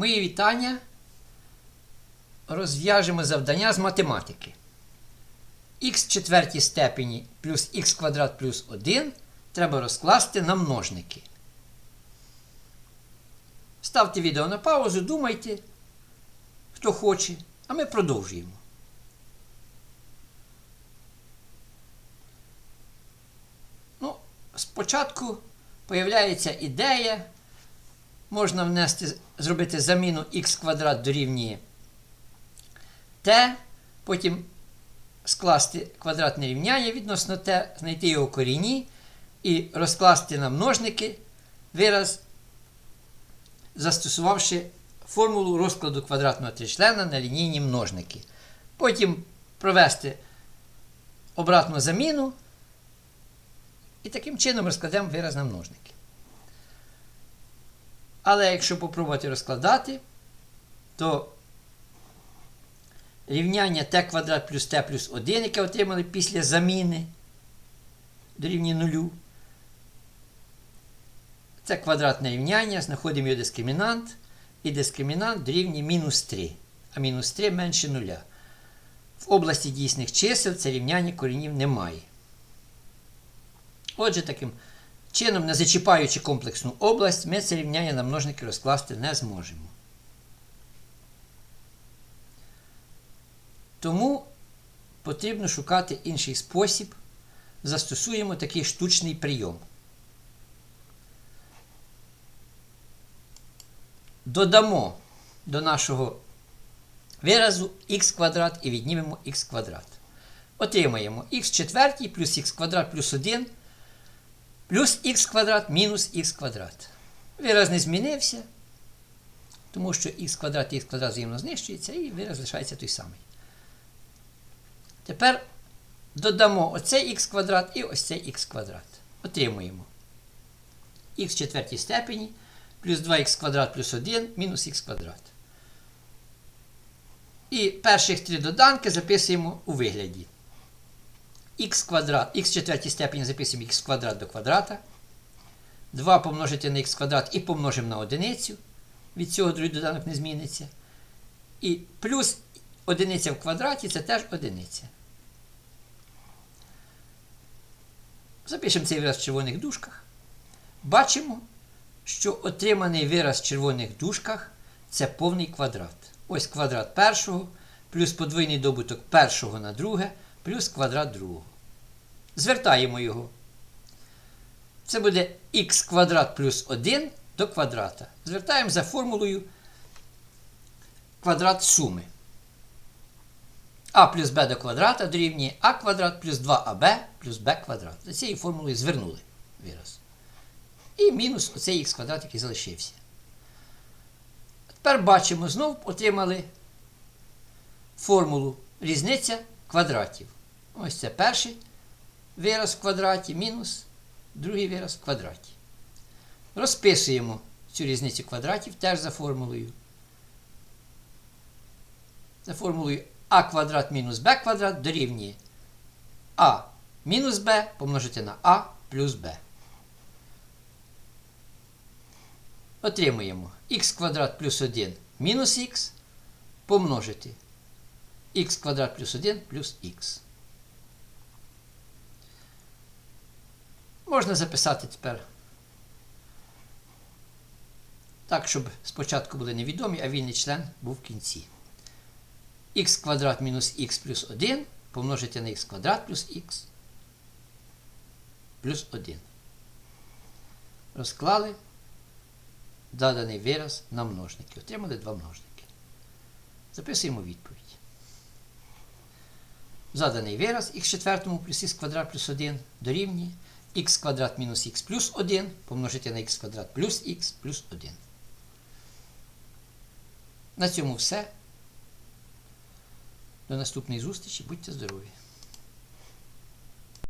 Мої вітання. Розв'яжемо завдання з математики. х четвертій степені плюс х квадрат плюс 1 треба розкласти на множники. Ставте відео на паузу, думайте, хто хоче, а ми продовжуємо. Ну, спочатку появляється ідея, можна внести, зробити заміну х квадрат дорівнює t, потім скласти квадратне рівняння відносно t, знайти його корінні і розкласти на множники вираз, застосувавши формулу розкладу квадратного тричлена на лінійні множники. Потім провести обратну заміну і таким чином розкладемо вираз на множники. Але якщо попробувати розкладати, то рівняння t квадрат плюс t плюс 1, яке отримали після заміни дорівнює нулю. Це квадратне рівняння, знаходимо його дискримінант, і дискримінант дорівнює мінус 3, а мінус 3 менше нуля. В області дійсних чисел це рівняння коренів немає. Отже, таким чином, не зачіпаючи комплексну область, ми це рівняння на множники розкласти не зможемо. Тому потрібно шукати інший спосіб. Застосуємо такий штучний прийом. Додамо до нашого виразу х квадрат і віднімемо х квадрат. Отримаємо х четвертій плюс х квадрат плюс 1 плюс х квадрат мінус х квадрат. Вираз не змінився, тому що х квадрат і х квадрат взаємно знищується, і вираз залишається той самий. Тепер додамо оцей х квадрат і ось цей х квадрат. Отримуємо х в четвертій степені плюс 2х квадрат плюс 1 мінус х квадрат. І перших три доданки записуємо у вигляді. Х квадрат, х в четвертій степені записуємо х квадрат до квадрата. 2 помножити на х квадрат і помножимо на одиницю. Від цього другий доданок не зміниться. І плюс одиниця в квадраті це теж одиниця. Запишемо цей вираз в червоних дужках. Бачимо, що отриманий вираз в червоних дужках це повний квадрат. Ось квадрат першого, плюс подвійний добуток першого на друге, плюс квадрат другого. Звертаємо його. Це буде х квадрат плюс 1 до квадрата. Звертаємо за формулою квадрат суми. А плюс b до квадрата дорівнює а квадрат плюс 2аб плюс b квадрат. За цією формулою звернули вираз. І мінус оцей х квадрат, який залишився. Тепер бачимо, знову отримали формулу різниця квадратів. Ось це перший вираз в квадраті мінус другий вираз в квадраті. Розписуємо цю різницю квадратів теж за формулою. За формулою а квадрат мінус b квадрат дорівнює а мінус b помножити на а плюс b. Отримуємо х квадрат плюс 1 мінус х помножити х квадрат плюс 1 плюс х. Можна записати тепер так, щоб спочатку були невідомі, а вільний член був в кінці. х квадрат мінус х плюс 1 помножити на х квадрат плюс х плюс 1. Розклали заданий вираз на множники. Отримали два множники. Записуємо відповідь. Заданий вираз х четвертому плюс х квадрат плюс 1 дорівнює х квадрат мінус х плюс 1 помножити на х квадрат плюс х плюс 1. На цьому все. До наступної зустрічі. Будьте здорові!